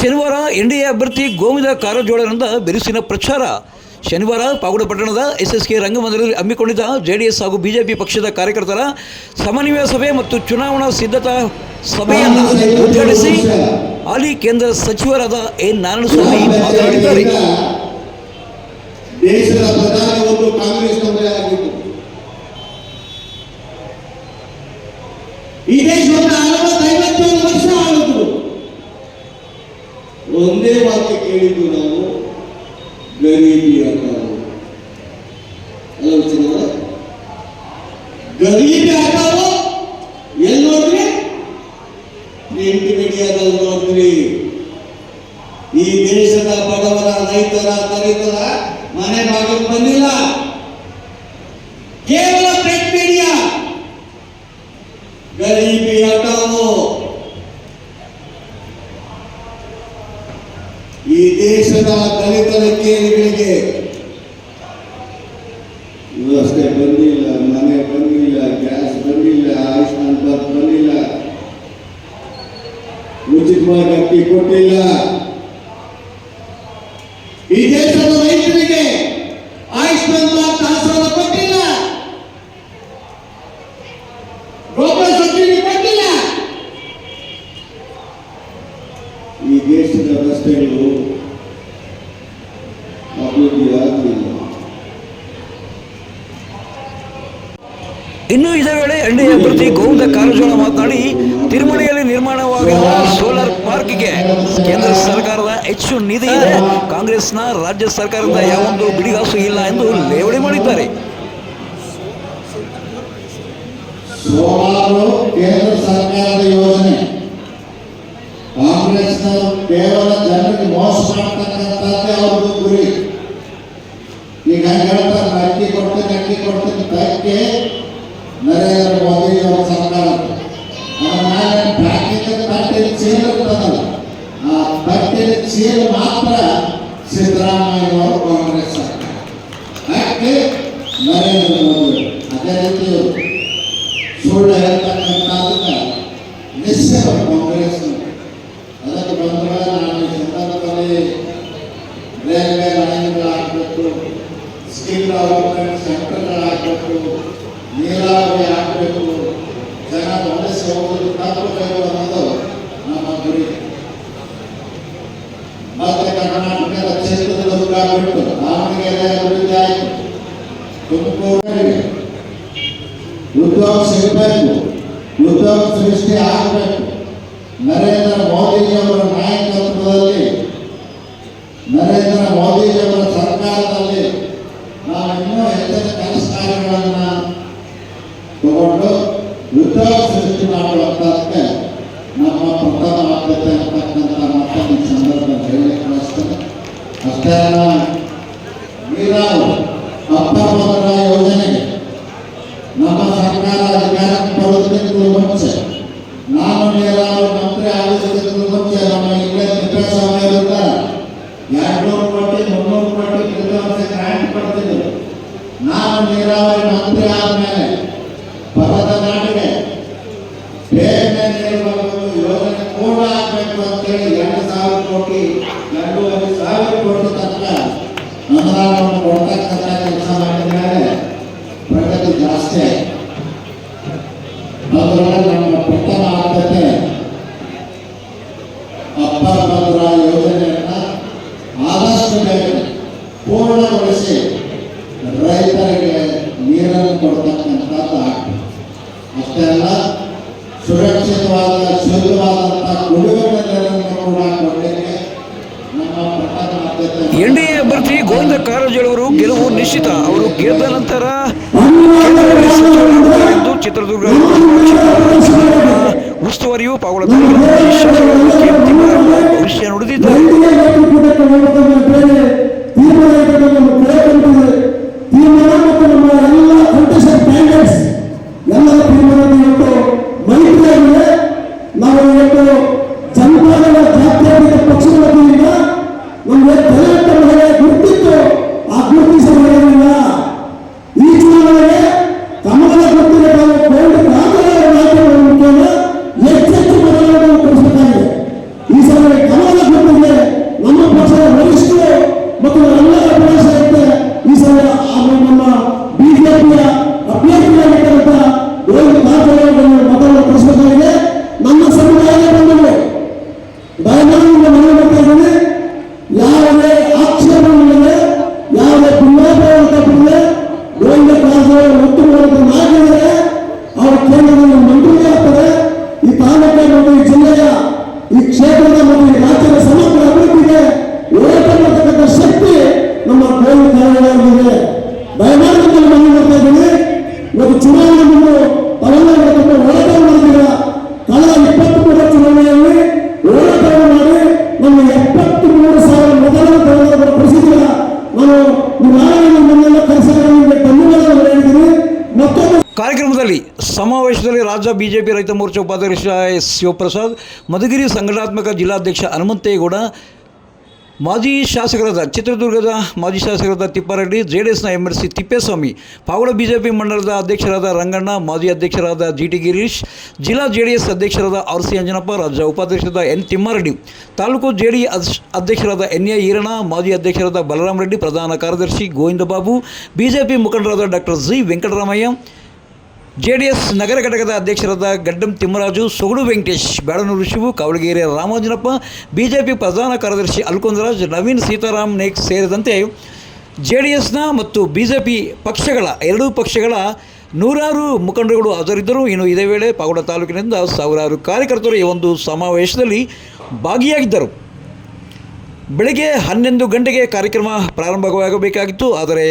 ಶನಿವಾರ ಎನ್ಡಿಎ ಅಭ್ಯರ್ಥಿ ಗೋವಿಂದ ಕಾರಜೋಳರಿಂದ ಬಿರುಸಿನ ಪ್ರಚಾರ. ಶನಿವಾರ ಪಾವಗಡ ಪಟ್ಟಣದ ಎಸ್ಎಸ್ಕೆ ರಂಗಮಂದಿರದಲ್ಲಿ ಹಮ್ಮಿಕೊಂಡಿದ್ದ ಜೆಡಿಎಸ್ ಹಾಗೂ ಬಿಜೆಪಿ ಪಕ್ಷದ ಕಾರ್ಯಕರ್ತರ ಸಮನ್ವಯ ಸಭೆ ಮತ್ತು ಚುನಾವಣಾ ಸಿದ್ಧತಾ ಸಭೆಯನ್ನು ಉದ್ಘಾಟಿಸಿ ಹಾಲಿ ಕೇಂದ್ರ ಸಚಿವರಾದ ಎನ್. ನಾರಾಯಣಸ್ವಾಮಿ ಮಾತನಾಡಿದ್ದಾರೆ. ಈ ಒಂದೇ ವಾಕ್ಯ ಕೇಳಿದ್ದು ನಾವು ಗರೀಬಿ ಹಟಾವು ಆಲೋಚನೆ ಗರೀಬಿ ಹಟಾವು ಎಲ್ಲಿ ನೋಡ್ರಿ? ಪ್ರಿಂಟ್ ಮೀಡಿಯಾದಲ್ಲಿ ನೋಡ್ರಿ ಈ ದೇಶದ ಬಡವರ, ರೈತರ, ದಲಿತರ ಮನೆ ಬಾಗಿಲು ಬಂದಿಲ್ಲ. ಕೇವಲ ಪ್ರಿಂಟ್ ಮೀಡಿಯಾ ಗರೀಬಿ ಹಟಾವು ಈ ದೇಶದ ದಲಿತರ ಕೇಳಿಗಳಿಗೆ ರಸ್ತೆ ಬಂದಿಲ್ಲ, ಮನೆ ಬಂದಿಲ್ಲ, ಗ್ಯಾಸ್ ಬಂದಿಲ್ಲ, ಆಯುಷ್ಮಾನ್ ಭಾರತ್ ಬಂದಿಲ್ಲ. ಉಚಿತವಾಗಿ ಅಕ್ಕಿ ಕೊಟ್ಟಿಲ್ಲ ಈ ದೇಶದ ರೈತರಿಗೆ ಆಯುಷ್ಮಾನ್ ಭಾರತ್ ಆಶ್ರಮ ಕೊಟ್ಟಿಲ್ಲ ಗೊಬ್ಬರ ಸಬ್ಸಿಡಿ ಕೊಟ್ಟಿಲ್ಲ ಈ ದೇಶದ ರಸ್ತೆಗಳು ಅಭಿವೃದ್ಧಿ ಆಗಲಿಲ್ಲ ಇನ್ನು ಇದೇ ವೇಳೆ ಎನ್ಡಿಎ ಅಭ್ಯರ್ಥಿ ಗೋವಿಂದ ಕಾರಜೋಳ ಮಾತನಾಡಿ ತಿರುಮಲೆಯಲ್ಲಿ ನಿರ್ಮಾಣವಾಗಿರುವ ಸೋಲಾರ್ ಪಾರ್ಕ್ಗೆ ಕೇಂದ್ರ ಸರ್ಕಾರದ ಹೆಚ್ಚು ನಿಧಿ ಇದೆ. ಕಾಂಗ್ರೆಸ್ನ ರಾಜ್ಯ ಸರ್ಕಾರದ ಯಾವೊಂದು ಬಿಡಿಗಾಸು ಇಲ್ಲ ಎಂದು ಲೇವಡಿ ಮಾಡಿದ್ದಾರೆ. ಕೇಂದ್ರ ಸರ್ಕಾರದ ಯೋಜನೆ. ಕೇವಲ ಜನರಿಗೆ ಮೋಸ ಮಾಡ್ತಕ್ಕಂಥದ್ದೇ ಅವ್ರದ್ದು ಗುರಿ. ಈಗ ಹೇಳ್ತಾರೆ ಅಕ್ಕಿ ಕೊಡ್ತೀನಿ ಅಕ್ಕಿ ಕೊಡ್ತೀನಿ ತಕ್ಕೆ ಚೀಲ ಮಾತ್ರ ಸಿದ್ದರಾಮಯ್ಯನವರು ಕಾಂಗ್ರೆಸ್ ಸರ್ಕಾರ. ಯಾಕೆ? ನರೇಂದ್ರ ಮೋದಿ. ಅದೇ ರೀತಿ ಸುಳ್ಳು ಹೇಳ್ತಕ್ಕಂಥದ್ದನ್ನ ನಿಶ್ಚಯ ಉದ್ಯೋಗ ಸಿಗಬೇಕು. ಉದ್ಯೋಗ ಸೃಷ್ಟಿ ಆಗಬೇಕು. ನರೇಂದ್ರ ಮೋದಿಜಿಯವರ ನಾಯಕತ್ವದಲ್ಲಿ, ನರೇಂದ್ರ ಮೋದಿಜಿಯವರ ಸರ್ಕಾರದಲ್ಲಿ ನಾವು ಇನ್ನೂ ಹೆಚ್ಚಿನ ಕೆಲಸ ಕಾರ್ಯಗಳನ್ನು ತಗೊಂಡು ಉದ್ಯೋಗ ಸೃಷ್ಟಿ ಮಾಡುವಂತದಕ್ಕೆ ನಮ್ಮ ಪ್ರಥಮ ಆದ್ಯತೆ ಅಂತಕ್ಕಂಥ ಮತ್ತೊಂದು ಸಂದರ್ಭದಲ್ಲಿ ಹೇಳಲಿಕ್ಕೆ ಬಯಸ್ತೇನೆ ಅಷ್ಟೇ ನೀರಾವರಿ ಅಪ್ಪ ಯೋಜನೆಗೆ ನಮ್ಮ ಸರ್ಕಾರ ಅಧಿಕಾರಕ್ಕೆ ಬರೋದಕ್ಕಿಂತ ಮುಂಚೆ ನಾನು ನೀರಾವರಿ ಮಂತ್ರಿ ಆಗೋದಕ್ಕಿಂತ ಮುಂಚೆ ನಮ್ಮ ಇಲ್ಲೇ ತಿಪ್ಪೇಸ್ವಾಮಿ ಅವರಿಂದ ಎರಡ್ನೂರು ಕೋಟಿ ಮುನ್ನೂರು ಕೋಟಿ ಗ್ರಾಂಟ್ ಕೊಡ್ತಿದ್ರು ನಾನು ನೀರಾವರಿ ಮಂತ್ರಿ ಆದ್ಮೇಲೆ ಪೂರ್ಣಗೊಳಿಸಿ ರೈತರಿಗೆ ನೀರನ್ನು ಕೊಡ್ತಕ್ಕಂಥದ್ದು ಆಗ್ತದೆ ಅಷ್ಟೇ ಅಲ್ಲ ಸುರಕ್ಷಿತವಾದ ಶುದ್ಧವಾದಂಥ ಕುಡಿಯುವ ನೀರನ್ನು ಕೂಡ ಕೊಡಲಿಕ್ಕೆ ನಮ್ಮ ಆದ್ಯತೆ ಎನ್ಡಿಎ ಅಭ್ಯರ್ಥಿ ಗೋವಿಂದ ಕಾರಜೋಳವರು ಗೆಲುವು ನಿಶ್ಚಿತ. ಅವರು ಗೆದ್ದ ನಂತರ ಚಿತ್ರದುರ್ಗ ಉಸ್ತುವಾರಿಯೂ. ತಿಮ್ಮಾರಪ್ಪ ಭವಿಷ್ಯ ನುಡಿದಿದ್ದಾರೆ. ನಗರದಲ್ಲಿ ಸಮಾವೇಶದಲ್ಲಿ ರಾಜ್ಯ ಬಿಜೆಪಿ ರೈತ ಮೋರ್ಚಾ ಉಪಾಧ್ಯಕ್ಷ ಎಸ್ ಶಿವಪ್ರಸಾದ್, ಮಧುಗಿರಿ ಸಂಘಟನಾತ್ಮಕ ಜಿಲ್ಲಾಧ್ಯಕ್ಷ ಹನುಮಂತೇಗೌಡ, ಮಾಜಿ ಶಾಸಕರಾದ ಚಿತ್ರದುರ್ಗದ ಮಾಜಿ ಶಾಸಕರಾದ ತಿಪ್ಪಾರೆಡ್ಡಿ ಜೆ ಡಿ ಎಸ್ನ ಎಂ ಎಲ್ ಸಿ ತಿಪ್ಪೇಸ್ವಾಮಿ ಪಾವಡ ಬಿಜೆಪಿ ಮಂಡಲದ ಅಧ್ಯಕ್ಷರಾದ ರಂಗಣ್ಣ, ಮಾಜಿ ಅಧ್ಯಕ್ಷರಾದ ಜಿ ಟಿ ಗಿರೀಶ್, ಜಿಲ್ಲಾ ಜೆ ಡಿ ಎಸ್ ಅಧ್ಯಕ್ಷರಾದ ಆರ್ ಸಿ ಅಂಜನಪ್ಪ, ರಾಜ್ಯ ಉಪಾಧ್ಯಕ್ಷರಾದ N Thimmareddy, taluk J D ಅಧ್ಯಕ್ಷರಾದ ಎನ್ ಎ ಈರಣ್ಣ, ಮಾಜಿ ಅಧ್ಯಕ್ಷರಾದ ಬಲರಾಮ ರೆಡ್ಡಿ ಪ್ರಧಾನ ಕಾರ್ಯದರ್ಶಿ ಗೋವಿಂದ ಬಾಬು ಬಿಜೆಪಿ ಮುಖಂಡರಾದ doctor G Venkataramaiah J D S ನಗರ ಘಟಕದ ಅಧ್ಯಕ್ಷರಾದ ಗಡ್ಡಂ ತಿಮ್ಮರಾಜು, ಸೊಗಡು ವೆಂಕಟೇಶ್ ಬ್ಯಾಡನೂರು ಶಿವು, ಕಾವಳಗೆರೆ ರಾಮಾಂಜನಪ್ಪ, ಬಿಜೆಪಿ ಪ್ರಧಾನ ಕಾರ್ಯದರ್ಶಿ ಅಲ್ಕೊಂದರಾಜ್, ನವೀನ್ ಸೀತಾರಾಮ್ ನೇಕ್ ಸೇರಿದಂತೆ ಜೆ ಡಿ ಎಸ್ನ ಮತ್ತು ಬಿ ಜೆ ಪಿ ಪಕ್ಷಗಳ, ಎರಡೂ ಪಕ್ಷಗಳ ನೂರಾರು ಮುಖಂಡರುಗಳು ಹಾಜರಿದ್ದರು. ಇನ್ನು ಇದೇ ವೇಳೆ ಪಾಗೋಡ ತಾಲೂಕಿನಿಂದ ಸಾವಿರಾರು ಕಾರ್ಯಕರ್ತರು ಈ ಒಂದು ಸಮಾವೇಶದಲ್ಲಿ ಭಾಗಿಯಾಗಿದ್ದರು. ಬೆಳಗ್ಗೆ ಹನ್ನೊಂದು ಗಂಟೆಗೆ ಕಾರ್ಯಕ್ರಮ ಪ್ರಾರಂಭವಾಗಬೇಕಾಗಿತ್ತು. ಆದರೆ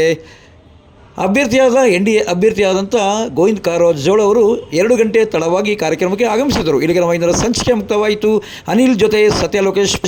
ಅಭ್ಯರ್ಥಿಯಾದ ಎನ್ ಡಿ ಎ ಅಭ್ಯರ್ಥಿಯಾದಂಥ ಗೋವಿಂದ್ ಕಾರಜೋಳ ಅವರು ಎರಡು ಗಂಟೆ ತಡವಾಗಿ ಕಾರ್ಯಕ್ರಮಕ್ಕೆ ಆಗಮಿಸಿದರು. ಇಲ್ಲಿಗೆ ನಮ್ಮ ಸಂಚಿಕೆ ಮುಕ್ತವಾಯಿತು. ಅನಿಲ್ ಜೊತೆ ಸತ್ಯ ಲೋಕೇಶ್